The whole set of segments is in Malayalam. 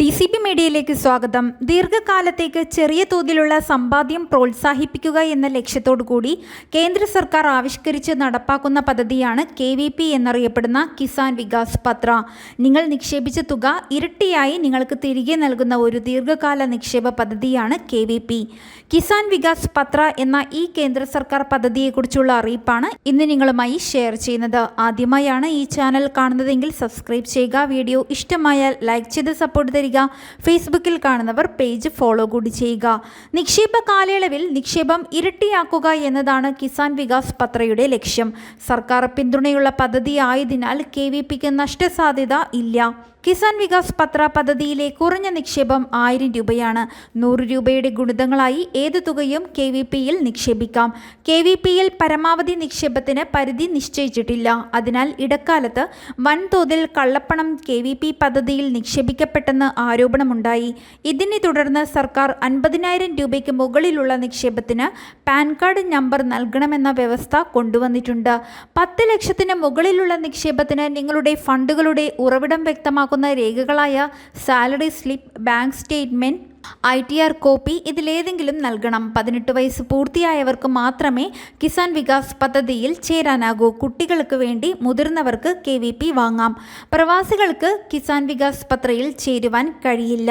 ഡി സി പി മീഡിയയിലേക്ക് സ്വാഗതം. ദീർഘകാലത്തേക്ക് ചെറിയ തോതിലുള്ള സമ്പാദ്യം പ്രോത്സാഹിപ്പിക്കുക എന്ന ലക്ഷ്യത്തോടു കൂടി കേന്ദ്ര സർക്കാർ ആവിഷ്കരിച്ച് നടപ്പാക്കുന്ന പദ്ധതിയാണ് കെ വി പി എന്നറിയപ്പെടുന്ന കിസാൻ വികാസ് പത്ര. നിങ്ങൾ നിക്ഷേപിച്ച തുക ഇരട്ടിയായി നിങ്ങൾക്ക് തിരികെ നൽകുന്ന ഒരു ദീർഘകാല നിക്ഷേപ പദ്ധതിയാണ് K V P. Kisan Vikas Patra എന്ന ഈ കേന്ദ്ര സർക്കാർ പദ്ധതിയെക്കുറിച്ചുള്ള അറിയിപ്പാണ് ഇന്ന് നിങ്ങളുമായി ഷെയർ ചെയ്യുന്നത്. ആദ്യമായാണ് ഈ ചാനൽ കാണുന്നതെങ്കിൽ സബ്സ്ക്രൈബ് ചെയ്യുക. വീഡിയോ ഇഷ്ടമായാൽ ലൈക്ക് ചെയ്ത് സപ്പോർട്ട് തരിക ഫേസ്ബുക്കിൽ കാണുന്നവർ പേജ് ഫോളോ കൂടി ചെയ്യുക. നിക്ഷേപ കാലയളവിൽ നിക്ഷേപം ഇരട്ടിയാക്കുക എന്നതാണ് കിസാൻ വികാസ് പത്രയുടെ ലക്ഷ്യം. സർക്കാർ പിന്തുണയുള്ള പദ്ധതി ആയതിനാൽ കെ വി പിക്ക് നഷ്ടസാധ്യത ഇല്ല. കിസാൻ വികാസ് പത്ര പദ്ധതിയിലെ കുറഞ്ഞ നിക്ഷേപം ആയിരം രൂപയാണ്. നൂറ് രൂപയുടെ ഗുണിതങ്ങളായി ഏത് തുകയും കെ വി പിയിൽ നിക്ഷേപിക്കാം. കെ വി പിയിൽ പരമാവധി നിക്ഷേപത്തിന് പരിധി നിശ്ചയിച്ചിട്ടില്ല. അതിനാൽ ഇടക്കാലത്ത് വൻതോതിൽ കള്ളപ്പണം കെ വി പി പദ്ധതിയിൽ നിക്ഷേപിക്കപ്പെട്ടെന്ന് ആരോപണമുണ്ടായി. ഇതിനെ തുടർന്ന് സർക്കാർ അൻപതിനായിരം രൂപയ്ക്ക് മുകളിലുള്ള നിക്ഷേപത്തിന് പാൻ കാർഡ് നമ്പർ നൽകണമെന്ന വ്യവസ്ഥ കൊണ്ടുവന്നിട്ടുണ്ട്. പത്ത് ലക്ഷത്തിന് മുകളിലുള്ള നിക്ഷേപത്തിന് നിങ്ങളുടെ ഫണ്ടുകളുടെ ഉറവിടം വ്യക്തമാക്കുന്ന രേഖകളായ salary slip bank statement I T R copy ഇതിലേതെങ്കിലും നൽകണം. പതിനെട്ട് വയസ്സ് പൂർത്തിയായവർക്ക് മാത്രമേ കിസാൻ വികാസ് പദ്ധതിയിൽ ചേരാനാകൂ. കുട്ടികൾക്ക് വേണ്ടി മുതിർന്നവർക്ക് കെ വി പി വാങ്ങാം. പ്രവാസികൾക്ക് കിസാൻ വികാസ് പത്രയിൽ ചേരുവാൻ കഴിയില്ല.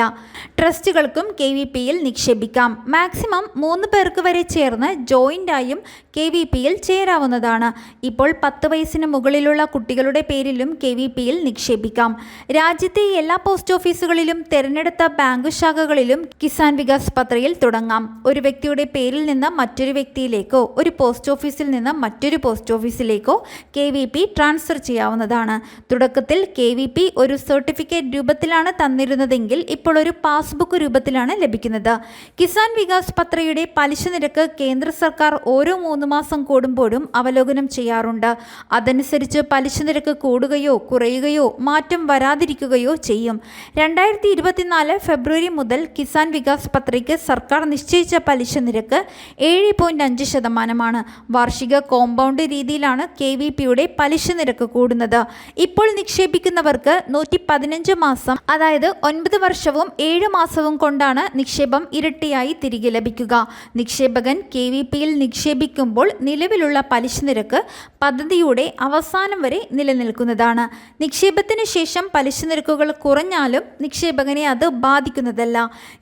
ട്രസ്റ്റുകൾക്കും കെ വി പിയിൽ നിക്ഷേപിക്കാം. മാക്സിമം മൂന്ന് പേർക്ക് വരെ ചേർന്ന് ജോയിന്റായും കെ വി പിയിൽ ചേരാവുന്നതാണ്. ഇപ്പോൾ പത്ത് വയസ്സിന് മുകളിലുള്ള കുട്ടികളുടെ പേരിലും കെ വി പിയിൽ നിക്ഷേപിക്കാം. രാജ്യത്തെ എല്ലാ പോസ്റ്റ് ഓഫീസുകളിലും തിരഞ്ഞെടുത്ത ബാങ്ക് ശാഖകളിലും കിസാൻ വികാസ് പത്രയിൽ തുടങ്ങാം. ഒരു വ്യക്തിയുടെ പേരിൽ നിന്ന് മറ്റൊരു വ്യക്തിയിലേക്കോ ഒരു പോസ്റ്റ് ഓഫീസിൽ നിന്ന് മറ്റൊരു പോസ്റ്റ് ഓഫീസിലേക്കോ കെ വി പി ട്രാൻസ്ഫർ ചെയ്യാവുന്നതാണ്. തുടക്കത്തിൽ കെ വി പി ഒരു സർട്ടിഫിക്കറ്റ് രൂപത്തിലാണ് തന്നിരുന്നതെങ്കിൽ ഇപ്പോൾ ഒരു പാസ്ബുക്ക് രൂപത്തിലാണ് ലഭിക്കുന്നത്. കിസാൻ വികാസ് പത്രയുടെ പലിശ നിരക്ക് കേന്ദ്ര സർക്കാർ ഓരോ മൂന്ന് മാസം കൂടുമ്പോഴും അവലോകനം ചെയ്യാറുണ്ട്. അതനുസരിച്ച് പലിശ നിരക്ക് കൂടുകയോ കുറയുകയോ മാറ്റം വരാതിരിക്കുകയോ ചെയ്യും. രണ്ടായിരത്തി ഫെബ്രുവരി മുതൽ കിസാൻ വികാസ് പത്രയ്ക്ക് സർക്കാർ നിശ്ചയിച്ച പലിശ നിരക്ക് ഏഴ് പോയിന്റ് അഞ്ച് ശതമാനമാണ്. വാർഷിക കോമ്പൗണ്ട് രീതിയിലാണ് കെ വി പിയുടെ പലിശ നിരക്ക് കൂടുന്നത്. ഇപ്പോൾ നിക്ഷേപിക്കുന്നവർക്ക് നൂറ്റി പതിനഞ്ച് മാസം അതായത് ഒൻപത് വർഷവും ഏഴ് മാസവും കൊണ്ടാണ് നിക്ഷേപം ഇരട്ടിയായി തിരികെ ലഭിക്കുക. നിക്ഷേപകൻ കെ വി പിയിൽ നിക്ഷേപിക്കുമ്പോൾ നിലവിലുള്ള പലിശ നിരക്ക് പദ്ധതിയുടെ അവസാനം വരെ നിലനിൽക്കുന്നതാണ്. നിക്ഷേപത്തിന് ശേഷം പലിശ നിരക്കുകൾ കുറഞ്ഞാലും നിക്ഷേപകനെ അത് ബാധിക്കുന്നതല്ല.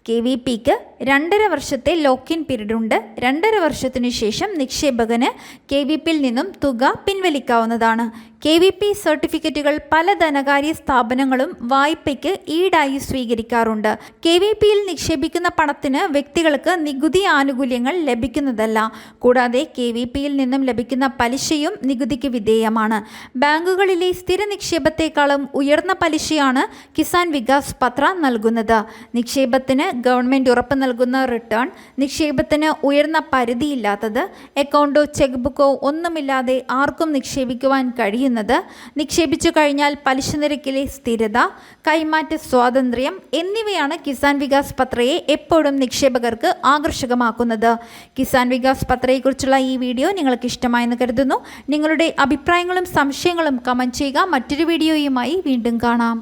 കെ വി പിക്ക് രണ്ടര വർഷത്തെ ലോക്കിൻ പീരീഡ് ഉണ്ട് രണ്ടര വർഷത്തിനു ശേഷം നിക്ഷേപകന് കെ വി പിയിൽ നിന്നും തുക പിൻവലിക്കാവുന്നതാണ്. കെ വി പി സർട്ടിഫിക്കറ്റുകൾ പല ധനകാര്യ സ്ഥാപനങ്ങളും വായ്പയ്ക്ക് ഈടായി സ്വീകരിക്കാറുണ്ട്. കെ വി പിയിൽ നിക്ഷേപിക്കുന്ന പണത്തിന് വ്യക്തികൾക്ക് നികുതി ആനുകൂല്യങ്ങൾ ലഭിക്കുന്നതല്ല. കൂടാതെ കെ വി പിയിൽ നിന്നും ലഭിക്കുന്ന പലിശയും നികുതിക്ക് വിധേയമാണ്. ബാങ്കുകളിലെ സ്ഥിര നിക്ഷേപത്തെക്കാളും ഉയർന്ന പലിശയാണ് കിസാൻ വികാസ് പത്ര നൽകുന്നത്. നിക്ഷേപത്തിന് ഗവൺമെന്റ് ഉറപ്പ് നൽകുന്ന റിട്ടേൺ നിക്ഷേപത്തിന് ഉയർന്ന പരിധിയില്ലാത്തത് അക്കൗണ്ടോ ചെക്ക് ബുക്കോ ഒന്നുമില്ലാതെ ആർക്കും നിക്ഷേപിക്കുവാൻ കഴിയുന്നത് നിക്ഷേപിച്ചു കഴിഞ്ഞാൽ പലിശ നിരക്കിലെ സ്ഥിരത കൈമാറ്റ സ്വാതന്ത്ര്യം എന്നിവയാണ് കിസാൻ വികാസ് പത്രയെ എപ്പോഴും നിക്ഷേപകർക്ക് ആകർഷകമാക്കുന്നത്. കിസാൻ വികാസ് പത്രയെക്കുറിച്ചുള്ള ഈ വീഡിയോ നിങ്ങൾക്ക് ഇഷ്ടമായെന്ന് കരുതുന്നു. നിങ്ങളുടെ അഭിപ്രായങ്ങളും സംശയങ്ങളും കമന്റ് ചെയ്യുക. മറ്റൊരു വീഡിയോയുമായി വീണ്ടും കാണാം.